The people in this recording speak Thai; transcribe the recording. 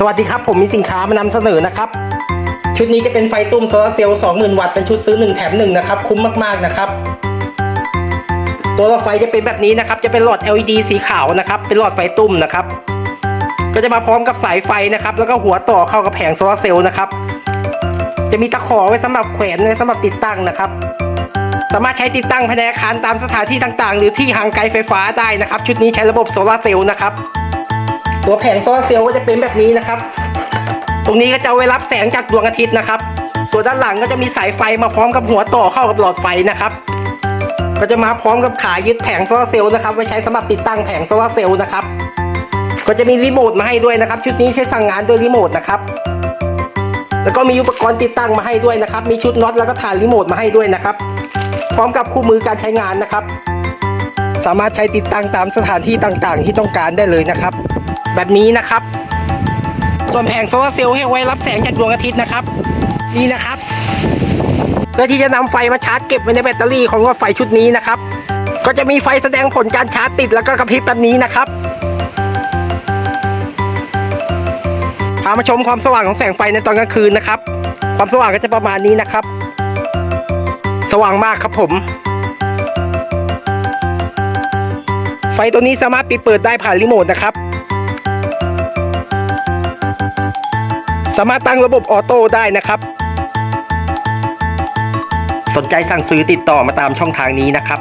สวัสดีครับ ผมมีสินค้ามานำเสนอนะครับ ชุดนี้จะเป็นไฟตุ้มโซลาร์เซลล์20,000 วัตต์เป็นชุดซื้อ 1 แถม 1 นะครับ คุ้มมาก ๆ นะครับ ตัวหลอดไฟจะเป็นแบบนี้นะครับ จะเป็นหลอด LED สีขาวนะครับ เป็นหลอดไฟตุ้มนะครับ ก็จะมาพร้อมกับสายไฟนะครับ แล้วก็หัวต่อเข้ากับแผงโซลาร์เซลล์นะครับ จะมีตะขอไว้สำหรับแขวนไว้สำหรับติดตั้งนะครับ สามารถใช้ติดตั้งภายในอาคารตามสถานที่ต่าง ๆ หรือที่ห่างไกลไฟฟ้าได้นะครับ ชุดนี้ใช้ระบบโซลาร์เซลล์นะครับ ตัวแผงโซลาร์เซลล์ก็จะเป็นแบบนี้นะครับ ตรงนี้ก็จะไว้รับแสงจากดวงอาทิตย์นะครับ ส่วนด้านหลังก็จะมีสายไฟมาพร้อมกับหัวต่อเข้ากับหลอดไฟนะครับ ก็จะมาพร้อมกับขายึดแผงโซลาร์เซลล์นะครับไว้ใช้สำหรับติดตั้งแผงโซลาร์เซลล์นะครับ ก็จะมีรีโมทมาให้ด้วยนะครับ ชุดนี้ใช้สั่งงานด้วยรีโมทนะครับแล้วก็มีอุปกรณ์ติดตั้งมาให้ด้วยนะครับ มีชุดน็อตแล้วก็ฐานรีโมทมาให้ด้วยนะครับ พร้อมกับคู่มือการใช้งานนะครับ สามารถใช้ติดตั้งตามสถานที่ต่างๆ ที่ต้องการได้เลยนะครับ แบบนี้นะครับ ส่วนแผงโซลาร์เซลล์ให้ไว้รับแสงจากดวงอาทิตย์นะครับ นี่นะครับเพื่อที่จะนำไฟมาชาร์จเก็บไว้ในแบตเตอรี่ของรถไฟชุดนี้นะครับ ก็จะมีไฟแสดงผลการชาร์จติดแล้วก็กระพริบแบบนี้นะครับพามาชมความสว่างของแสงไฟในตอนกลางคืนนะครับ ความสว่างก็จะประมาณนี้นะครับ สว่างมากครับผม ไฟตัวนี้สามารถปิดเปิดได้ผ่านรีโมทนะครับ สามารถตั้งระบบออโต้ได้นะครับ สนใจสั่งซื้อติดต่อมาตามช่องทางนี้นะครับ